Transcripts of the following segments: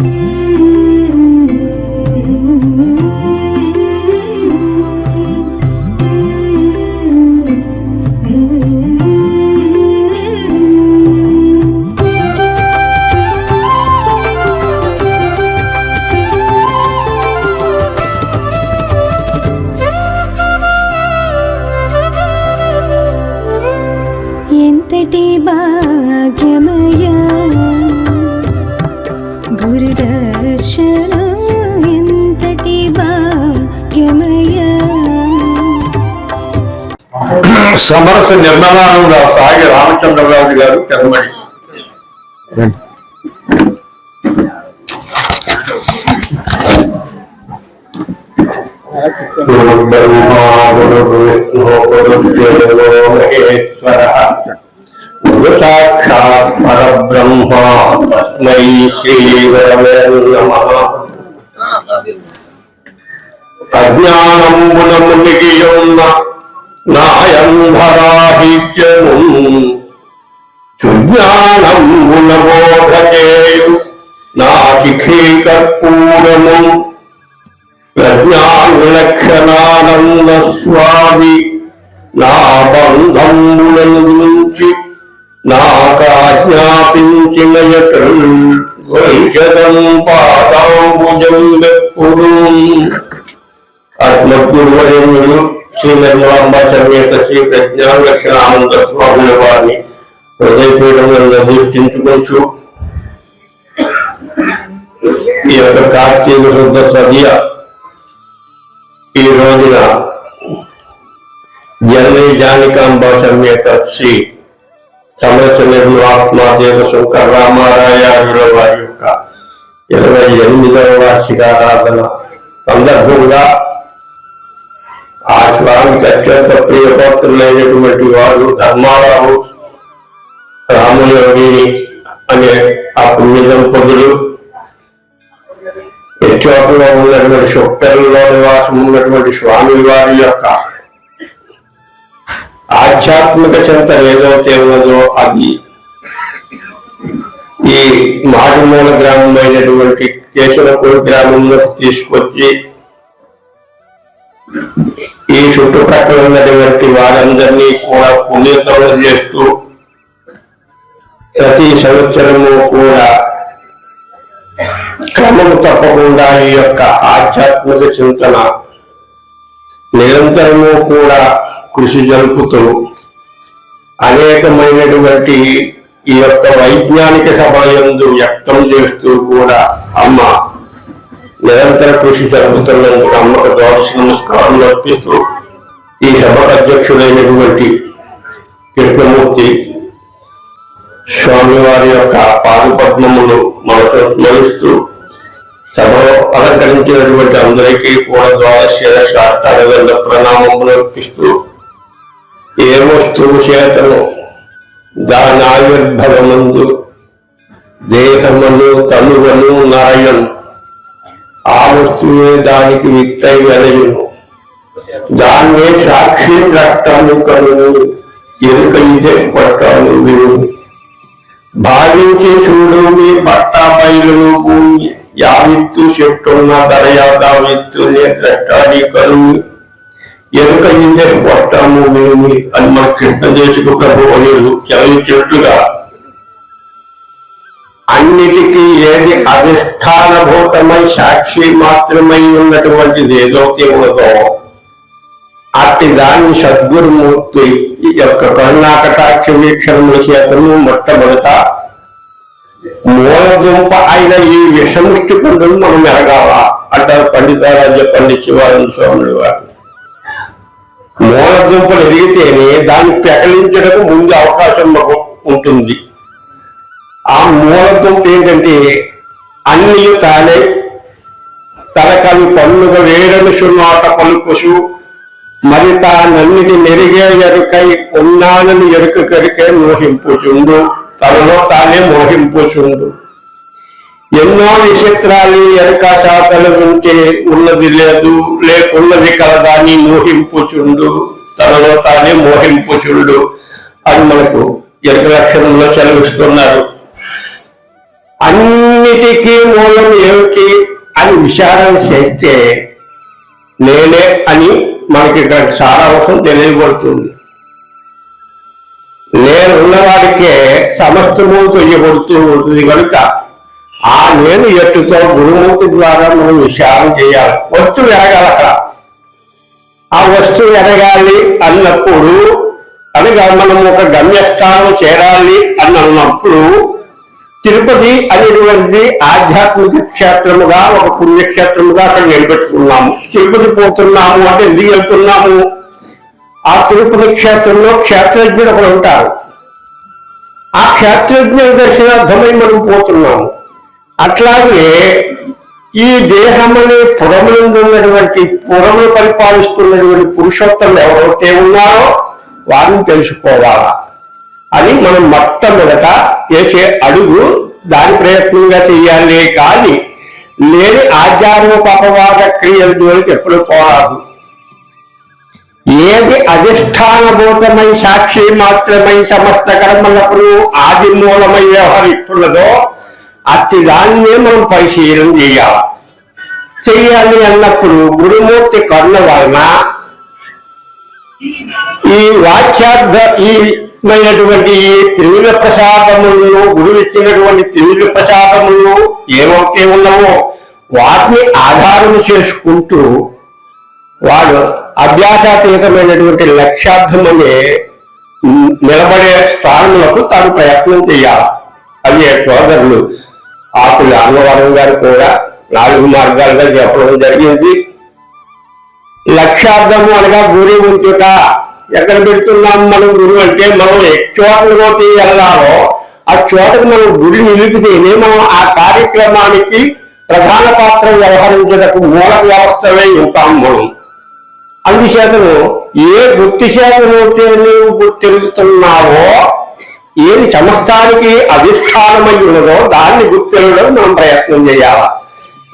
Mm-hmm. సమరస Nirmalananda సాగి రామచంద్రరాజు గారు పెరమడి బ్రహ్మా గురు విష్ణు గురుదేవో మహేశ్వర గురు సాక్షాత్ పరబ్రహ్మ తస్మై శ్రీ గురవే నమః అజ్ఞానమున మునిగి ఉన్న నాయంధరాహిత్యము సుజ్ఞానమున బోధకేయు నా శిఖీకర్పూరము ప్రజ్ఞానులక్షణానంద స్వామి నా బంధములను నుంచి నాకాజ్ఞాపించిన వైషదం పాదాంబుజం వెప్పుడు ఆత్మగురువరేణుడు శ్రీ నిర్మలాంబ యొక్క శ్రీ ప్రజ్ఞా లక్షణానంద స్వామి వారిని హృదయపీఠంలో అధిష్ఠించుకోవచ్చు ఈ యొక్క కార్తీక శుద్ధ సదియ ఈ రోజున జనని జానికాంబ సమేత శ్రీ సమస్య నిర్మలాత్మాదేవ శంకర రామారాయుల వారి యొక్క ఇరవై ఎనిమిదవ వార్షికారాధన సందర్భంగా ఆ స్వామికి అత్యంత ప్రియపత్రులైనటువంటి వారు ధర్మారావు రామయోగిని అనే ఆ పుణ్య దంపతులు యక్షోటలో ఉన్నటువంటి శుక్తల్లో నివాసం ఉన్నటువంటి స్వామి వారి యొక్క ఆధ్యాత్మిక చింత ఏదైతే ఉన్నదో అది ఈ మారుమూల అయినటువంటి కేశవపూర్ గ్రామంలో తీసుకొచ్చి ఈ చుట్టుపక్కల ఉన్నటువంటి వారందరినీ కూడా పుణ్యతలు చేస్తూ ప్రతి సంవత్సరము కూడా క్రమం తప్పకుండా ఈ యొక్క ఆధ్యాత్మిక చింతన నిరంతరము కూడా కృషి జరుపుతూ అనేకమైనటువంటి ఈ యొక్క వైజ్ఞానిక సభయందు వ్యక్తం చేస్తూ కూడా అమ్మ నిరంతర కృషి జరుపుతున్నందుకు అమ్మకు దోష నమస్కారం అర్పిస్తూ ఈ సభకు అధ్యక్షుడైనటువంటి కృష్ణమూర్తి స్వామివారి యొక్క పాదపద్మములు మనసు స్మరిస్తూ సభలో అలంకరించినటువంటి అందరికీ కూడా ద్వాదశ శాస్త్రాల ప్రణామములు అర్పిస్తూ ఏ వస్తువు చేతను దాని ఆవిర్భవమందు దేహమును తనువను నాయను ఆ వస్తువే దానికి విత్తై వెలయును దాన్ని సాక్షి ద్రష్టాను కను ఎరుక ఇదే పట్టాను విను. భావించి చూడు మీ పట్టా బయలును భూమి యావిత్తు చెట్టున్న దరయాదా నే ద్రష్టాది కను. ఎరుక ఇదే కొట్టాము విని అని మన కృష్ణదేశకు ప్రభు అనిలు చెలవించినట్లుగా అన్నిటికీ ఏది అధిష్టానభూతమై సాక్షి మాత్రమై ఉన్నటువంటిది ఏదైతే ఉన్నదో అట్టి దాన్ని సద్గురుమూర్తి యొక్క కరుణాకటాక్ష వీక్షణముల చేతను మొట్టమొదట మూలదుంప అయిన ఈ విషముష్టి పండును మనం ఎరగాల అంటారు పండితారాజ్య పండిత శివానంద స్వాములు వారు మూలదుంపలు ఎరిగితేనే దాన్ని పెకలించడం ముందు అవకాశం మాకు ఉంటుంది. ఆ మూలదుంప ఏంటంటే అన్ని తానే తనకవి పన్నుగ వేడని సున్నాట పలుకుసు మరి తానన్నిటి మెరిగే ఎరుకై ఉన్నానని ఎరుక కరికే మోహింపుచుండు. తనలో తానే మోహింపుచుండు. ఎన్నో విచిత్రాలు ఎరుక శాతలు ఉంటే ఉన్నది లేదు లేకున్నది కలదాని మోహింపుచుండు. తనలో తానే మోహింపుచుండు. అని మనకు ఎరుక లక్షణంలో చదివిస్తున్నారు. అన్నిటికీ మూలం ఏమిటి అని విచారణ చేస్తే నేనే అని మనకి దానికి చాలా అవసరం తెలియబడుతుంది. నేను ఉన్నవాడికే సమస్తము తెలియబడుతూ ఉంటుంది కనుక ఆ నేను ఎట్టుతో గురుమూర్తి ద్వారా మనం విచారం చేయాలి. వస్తువు ఎరగాలి అక్కడ. ఆ వస్తువు ఎరగాలి అన్నప్పుడు అనగా మనం ఒక గమ్యస్థానం చేరాలి అని అన్నప్పుడు తిరుపతి అనేటువంటిది ఆధ్యాత్మిక క్షేత్రముగా ఒక పుణ్యక్షేత్రముగా అక్కడ నిలబెట్టుకున్నాము. తిరుపతి పోతున్నాము అంటే ఎందుకు వెళ్తున్నాము? ఆ తిరుపతి క్షేత్రంలో క్షేత్రజ్ఞుడు ఒకడు ఉంటారు. ఆ క్షేత్రజ్ఞుల దర్శనార్థమై మనం పోతున్నాము. అట్లాగే ఈ దేహం అనే పురములందు ఉన్నటువంటి పురములు పరిపాలిస్తున్నటువంటి పురుషోత్తములు ఎవరైతే ఉన్నారో వారిని తెలుసుకోవాలా? అని మనం మొట్టమొదట వేసే అడుగు దాని ప్రయత్నంగా చేయాలి కానీ లేని అపవాద క్రియల జోలికి ఎప్పుడు పోరాదు. ఏది అధిష్టానభూతమై సాక్షి మాత్రమై సమస్త కర్మలకు ఆది మూలమై వ్యవహరిస్తున్నదో అట్టి దాన్నే మనం పరిశీలన చేయాలి. చెయ్యాలి అన్నప్పుడు గురుమూర్తి కర్ణ వలన ఈ వాక్యార్థ ఈ మైనటువంటి ఈ త్రివిధ ప్రసాదములను గురువు ఇచ్చినటువంటి త్రివిధ ప్రసాదములు ఏవైతే ఉన్నావో వాటిని ఆధారం చేసుకుంటూ వాడు అభ్యాసాతీతమైనటువంటి లక్ష్యార్థం అనే నిలబడే స్థానములకు తాను ప్రయత్నం చేయాలి. అది సోదరులు ఆకుల అన్నవరం గారు కూడా నాలుగు మార్గాలుగా చెప్పడం జరిగింది. లక్ష్యార్థము అనగా గురి ఉంచుట. ఎక్కడ పెడుతున్నాం మనం గురువు అంటే మనం ఏ చోటకు పోతే వెళ్ళాలో ఆ చోటకు మనం గుడి నిలిపితేనే మనం ఆ కార్యక్రమానికి ప్రధాన పాత్ర వ్యవహరించడానికి మూల వ్యవస్థమై ఉంటాం మనం. అందుచేతను ఏ గుర్తి చేతనైతే నీవు తిరుగుతున్నావో ఏది సమస్తానికి అధిష్టానమై ఉన్నదో దాన్ని గుర్తిరగడం మనం ప్రయత్నం చేయాలి?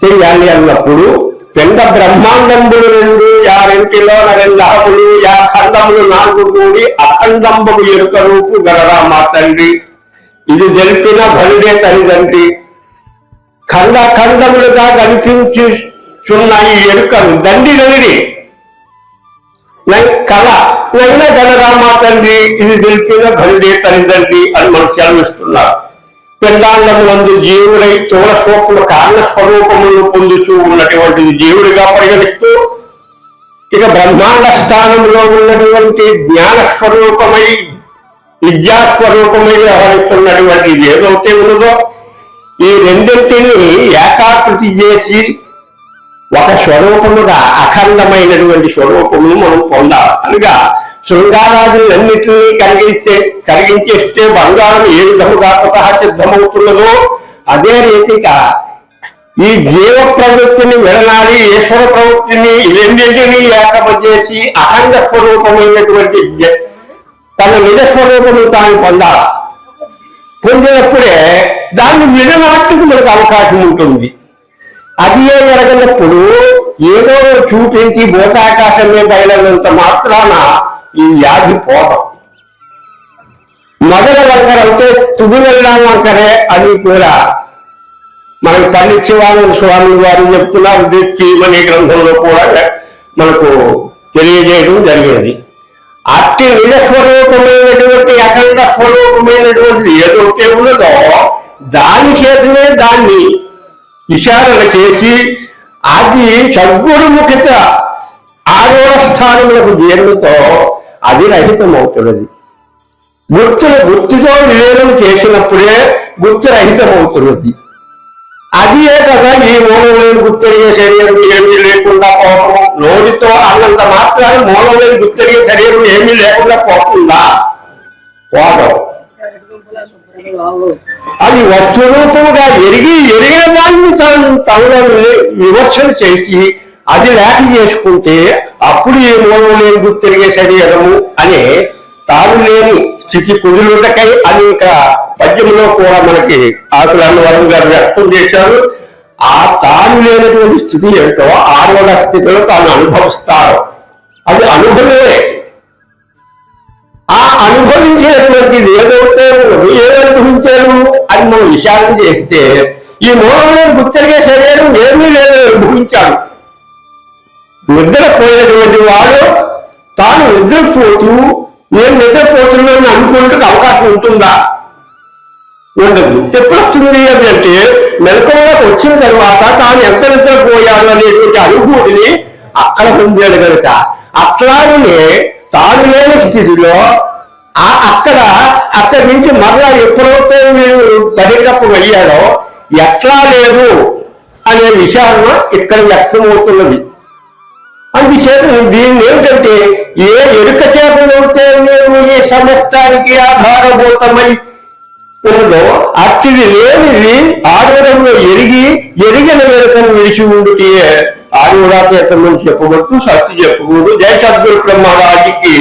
చేయాలి అన్నప్పుడు పిండ బ్రహ్మాండంబులు రెండు యా రెంటిలో రెండు యా ఖండములు నాలుగు కూడి అఖండంబము ఎరుక రూపు గలరా మా తండ్రి. ఇది జరిపిన బలిడే తల్లిదండ్రి. ఖండ ఖండములుగా కనిపించుచున్న ఈ ఎరుకను దండి దండి కళ నైనా గణరామా తండ్రి? ఇది తెలిపిన బలిడే తల్లిదండ్రి అని మనం సెలవిస్తున్నారు పిండాండములందు జీవుడై స్థూల సూక్ష్మ కారణ స్వరూపములు పొందుతూ ఉన్నటువంటిది జీవుడిగా పరిగణిస్తూ ఇక బ్రహ్మాండ స్థానంలో ఉన్నటువంటి జ్ఞాన స్వరూపమై విద్యాస్వరూపమై వ్యవహరిస్తున్నటువంటి ఏదైతే ఉన్నదో ఈ రెండింటిని ఏకాకృతి చేసి ఒక స్వరూపముగా అఖండమైనటువంటి స్వరూపమును మనం పొందాలి. అనగా శృంగారాదులన్నిటినీ కలిగిస్తే కరిగించేస్తే బంగారం ఏ విధముగా స్వతహ సిద్ధమవుతున్నదో అదే రీతిగా ఈ జీవ ప్రవృత్తిని విడనాడి ఈశ్వర ప్రవృత్తిని రెండింటినీ ఏకమ చేసి అఖండ స్వరూపమైనటువంటి తన నిజ స్వరూపము తాను పొందాలి. పొందినప్పుడే దాన్ని విడనాట్టుకు మనకు అవకాశం ఉంటుంది. అది ఏ జరగనప్పుడు ఏదో చూపించి భూతాకాశమే బయలునంత మాత్రాన ఈ వ్యాధి పోవడం మొదల వంకరంటే తుది వెళ్ళాం వంకరే అని కూడా మనకు పల్లి శివానంద స్వామి వారు చెప్తున్నారు దీప్తి అనే గ్రంథంలో కూడా మనకు తెలియజేయడం జరిగినది అట్టి నిజ స్వరూపమైనటువంటి అఖండ స్వరూపమైనటువంటి ఏదైతే ఉన్నదో దాని చేతనే దాన్ని విచారణ చేసి అది సద్గుణముఖిత ఆరోహ స్థానములకు చేరుతో అది రహితమవుతున్నది. గుర్తులు గుర్తుతో విలీనం చేసినప్పుడే గుర్తు రహితమవుతున్నది. అది ఏ కదా ఈ మూలంలోని గుర్తెరిగే శరీరం ఏమీ లేకుండా పోవటం నోటితో అన్నంత మాత్రాన మూలంలోని గుర్తెరిగే శరీరం ఏమీ లేకుండా పోతుందా? పోవడం అది వస్తురూపముగా ఎరిగి ఎరిగిన దాన్ని తాను తనలో వి- విమర్శన చేసి అది లేక చేసుకుంటే అప్పుడు ఏ మూలం లేని గుర్తు తిరిగే శరీరము అనే తాను లేని స్థితి కుదురుటకై అని ఇక్కడ పద్యంలో కూడా మనకి ఆకుల అన్నవరం గారు వ్యక్తం చేశారు. ఆ తాను లేనటువంటి స్థితి ఏంటో ఆరోగ్య స్థితిలో తాను అనుభవిస్తారు అది అనుభవమే. అనుభవించేటువంటిది ఏదైతే ఉన్నదో, ఏదనుభవించారు అది మనం విషాదం చేస్తే ఈ మూలంలో గుర్తెరిగే శరీరం ఏమీ లేదు అనుభవించాడు. నిద్రపోయేటువంటి వాడు తాను నిద్రపోతూ నేను నిద్రపోతున్నానని అనుకోవడానికి అవకాశం ఉంటుందా? ఉండదు. ఎప్పుడు వస్తుంది అది అంటే మెలకువలోకి వచ్చిన తర్వాత తాను ఎంత నిద్రపోయాడు అనేటువంటి అనుభూతిని అక్కడ పొందాడు కనుక అట్లాగనే తాను లేని స్థితిలో అక్కడ అక్కడి నుంచి మరలా ఎప్పుడైతే మీరు బహిర్గతం అయ్యాడో ఎట్లా లేదు అనే విషయాన్న ఇక్కడ వ్యక్తమవుతున్నది. అందుచేత దీన్ని ఏమిటంటే ఏ ఎరుక చేత నవ్వుతే నేను ఈ సమస్తానికి ఆధారభూతమై ఉన్నదో అట్టిది లేనిది ఆడవడంలో ఎరిగి ఎరిగిన వెనుకను విడిచి ఉండుటే అని చెప్పబడుతూ సత్తి చెప్పకూడదు జయ సద్గురు బ్రహ్మరాజుకి